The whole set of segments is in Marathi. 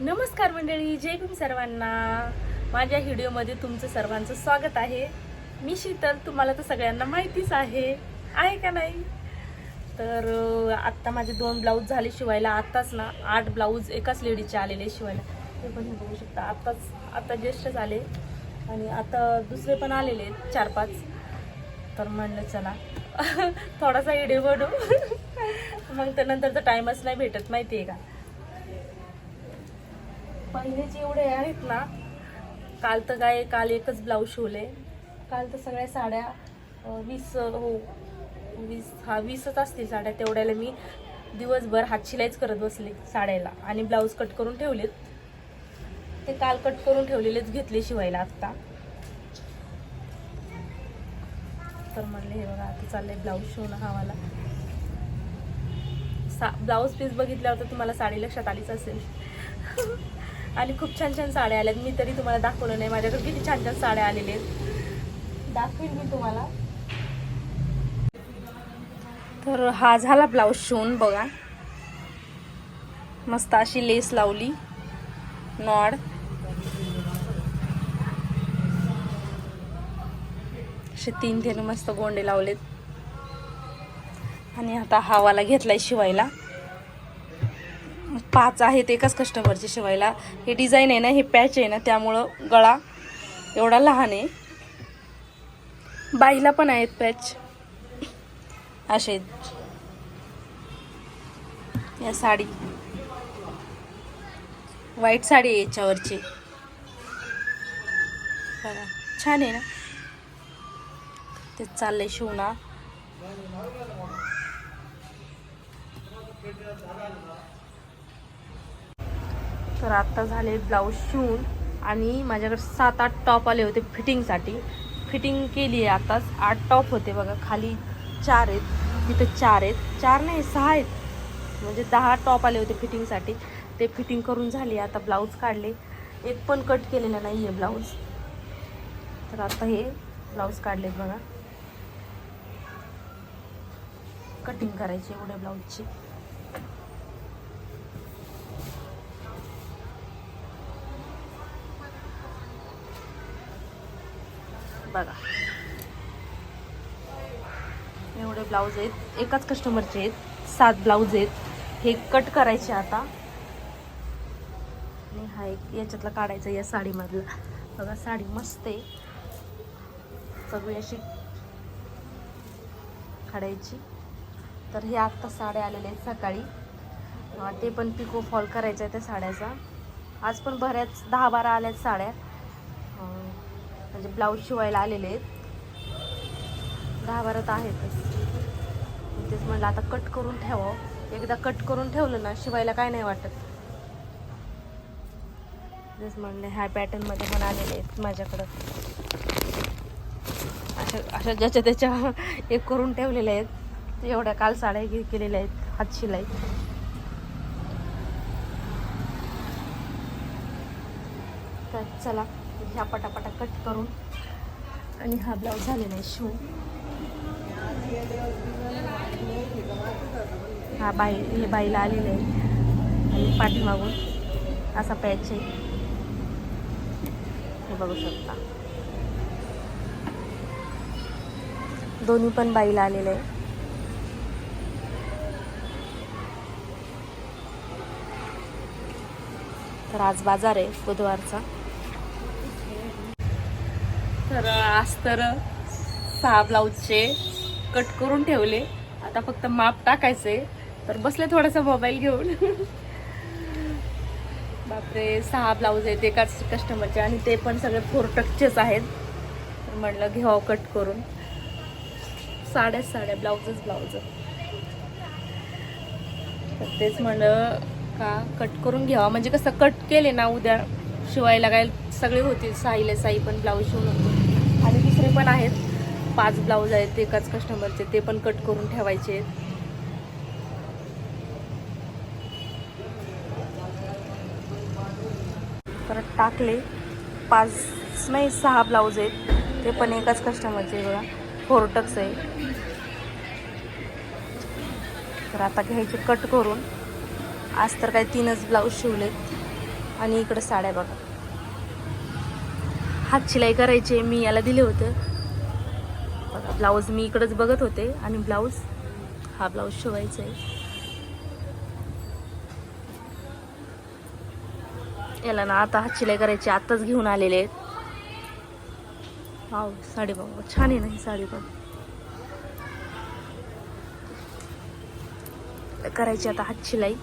नमस्कार मंडळी जय भीम सर्वांना. माझ्या व्हिडिओमध्ये तुमचं सर्वांचं स्वागत आहे. मी शीतल तुम्हाला तर सगळ्यांना माहितीच आहे. आहे का नाही? तर आत्ता माझे दोन ब्लाऊज झाले शिवायला आत्ताच ना आठ ब्लाऊज एकाच लेडीचे आलेले शिवायला. ते पण बघू शकता आत्ताच आत्ता ज्येष्ठ झाले आणि आता दुसरे पण आलेले आहेत चार पाच. तर म्हणलं चला थोडासा व्हिडिओ बडू मग त्यानंतर तर टाईमच नाही भेटत माहिती आहे का? पहिले जेवढे आहेत ना काल तर काय काल एकच ब्लाऊज शिवले. काल तर सगळ्या साड्या वीस हो वीस हा वीसच असतील साड्या. तेवढ्याला मी दिवसभर हात शिलाईच करत बसले साड्याला आणि ब्लाऊज कट करून ठेवलेत. ते काल कट करून ठेवलेलेच घेतले शिवायला आत्ता. तर म्हणले हे बघा आता चाललंय ब्लाऊज शिवणं हा मला. सा ब्लाऊज पीस बघितल्यावर तर तुम्हाला साडी लक्षात आलीच असेल. आणि खूप छान छान साड्या आल्यात. मी तरी तुम्हाला दाखवलं नाही. माझ्याकडे किती छान छान साड्या आलेल्या आहेत. दाखवेन मी तुम्हाला. तर हा झाला ब्लाऊज शिवून बघा. मस्त अशी लेस लावली. नॉड. असे तीन तीन मस्त गोंडे लावलेत. आणि आता हावाला घेतलाय शिवायला. पाच आहेत एकाच कस्टमरचे शिवायला. हे डिझाईन आहे ना हे पॅच आहे ना त्यामुळं गळा एवढा लहान आहे. बाईला पण आहेत पॅच असे आहेत. या साडी. व्हाईट साडी आहे याच्यावरची. बघा छान आहे ना? ते चाललंय शिवणा. तर आत्ता झाले ब्लाऊज शिवून आणि माझ्याकडे सात आठ टॉप आले होते फिटिंगसाठी फिटिंग केली आहे आत्ताच आठ टॉप होते बघा. खाली चार आहेत. तिथं चार आहेत. चार नाही सहा आहेत. म्हणजे दहा टॉप आले होते फिटिंगसाठी ते फिटिंग करून झाली. आता ब्लाऊज काढले. एक पण कट केलेलं नाही आहे ब्लाऊज. तर आता हे ब्लाऊज काढले बघा. कटिंग करायची एवढ्या ब्लाऊजची. बघा. एवढे ब्लाऊज आहेत. एकाच कस्टमरचे आहेत. सात ब्लाऊज आहेत. हे कट करायचे आता. आणि हा एक याच्यातला काढायचा या साडीमधला. बघा साडी मस्त आहे. सगळी अशी काढायची. तर हे आत्ता साड्या आलेल्या आहेत सकाळी. ते पण पिको फॉल करायचं आहे त्या साड्याचा. आज पण बऱ्याच दहा बारा आल्यात साड्या. म्हणजे ब्लाऊज शिवायला आलेले आहेत. दहा बारा तर आहेतच. तेच म्हटलं आता कट करून ठेवावं. एकदा कट करून ठेवलं ना शिवायला काय नाही वाटत. तेच म्हणले ह्या पॅटर्नमध्ये पण आलेले आहेत माझ्याकडं. अशा अशा ज्याच्या त्याच्या एक करून ठेवलेल्या आहेत. एवढ्या काल साड्या हे केलेल्या आहेत हात शिलाई. तर चला. ह्या पटापटा कट करून. आणि हा ब्लाऊज झालेला आहे शिवून हा बाई हे बाईला आलेले आहे. आणि पाठीमागून असा पॅच आहे. हे बघू शकता. दोन्ही पण बाईला आलेले आहे. तर आज बाजार आहे बुधवारचा. तर आज तर सहा ब्लाऊजचे कट करून ठेवले. आता फक्त माप टाकायचे तर बसले थोडासा मोबाईल घेऊन. बापरे सहा ब्लाऊज आहेत एकाच कस्टमरचे आणि ते पण सगळे फोर टचचेच आहेत. तर म्हटलं घ्यावं कट करून. साड्याच साड्या ब्लाऊजच ब्लाऊज. तर तेच म्हणलं का कट करून घ्यावा. म्हणजे कसं कट केले ना उद्या शिवायला काय सगळे होतील साईला साई पण ब्लाऊज शिवून होतो आणि दुसरे पण आहेत. पाच ब्लाऊज आहेत एकाच कस्टमरचे ते पण कट करून ठेवायचे. आहेत परत टाकले. पाच नाही सहा ब्लाऊज आहेत. ते पण एकाच कस्टमरचे बघा. फोरटक्स आहे. तर आता घ्यायचे कट करून. आज तर काय तीनच ब्लाऊज शिवलेत. आणि इकडं साड्या बघा. हात शिलाई करायचे मी याला दिले होते. बघा ब्लाऊज मी इकडंच बघत होते आणि ब्लाऊज हा ब्लाऊज शिवायचा आहे. याला ना आता हात शिलाई करायची आत्ताच घेऊन आलेले आहेत. हा साडी बघा छान आहे ना ही साडी पण. करायची आता हात शिलाई.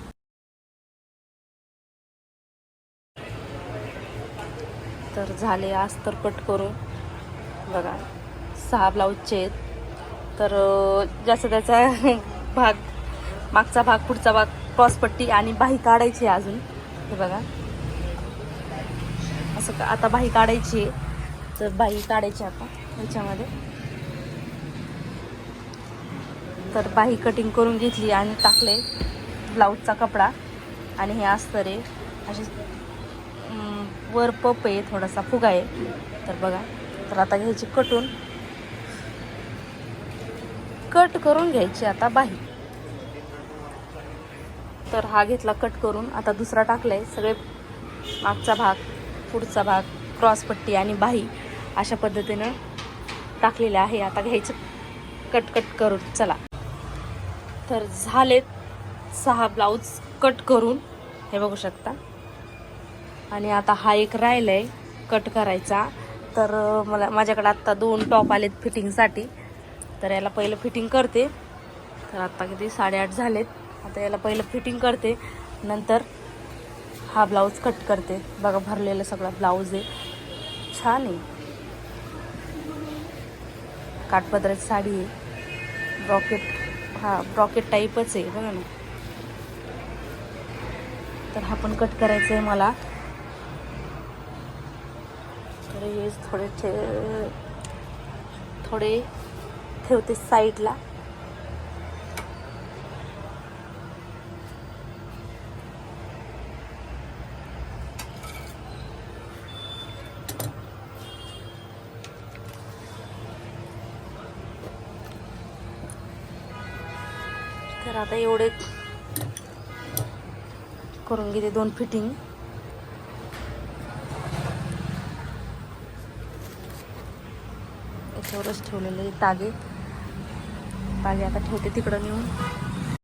तर झाले आज तर कट करून. बघा सहा ब्लाऊजचे आहेत. तर जास्त त्याचा भाग मागचा भाग पुढचा भाग क्रॉसपट्टी आणि बाही काढायची आहे अजून. हे बघा. असं का आता बाही काढायची आहे. तर बाही काढायची आता ह्याच्यामध्ये तर बाही कटिंग करून घेतली आणि टाकले ब्लाऊजचा कपडा. आणि हे अस्तर आहे. असे वर पप आहे थोडासा फुगा आहे. तर बघा तर आता घ्यायची कटून. कट करून घ्यायची आता बाही. तर हा घेतला कट करून. आता दुसरा टाकलाय सगळे मागचा भाग पुढचा भाग क्रॉसपट्टी आणि बाही अशा पद्धतीनं टाकलेलं आहे. आता घ्यायचं कट कट करून चला. तर झालेत सहा ब्लाऊज कट करून. हे बघू शकता. आणि आता हा एक राहिलाय कट करायचा. तर मला माझ्याकडे आत्ता दोन टॉप आलेत फिटिंगसाठी तर याला पहिलं फिटिंग करते. तर आत्ता किती? साडेआठ झालेत. आता याला पहिलं फिटिंग करते. नंतर हा ब्लाऊज कट करते. बघा भरलेलं सगळा ब्लाऊज आहे. छान आहे. काठपदराची साडी आहे. ब्रॉकेट हा ब्रॉकेट टाईपच आहे. बघा ना. तर हा पण कट करायचा आहे मला. तर हे थोडे ठे थोडे ठेवते साईडला तर आता एवढे करून घेते दोन फिटिंग याच्यावरच ठेवलेले तागे. तागे आता ठेवते तिकडं नेऊन.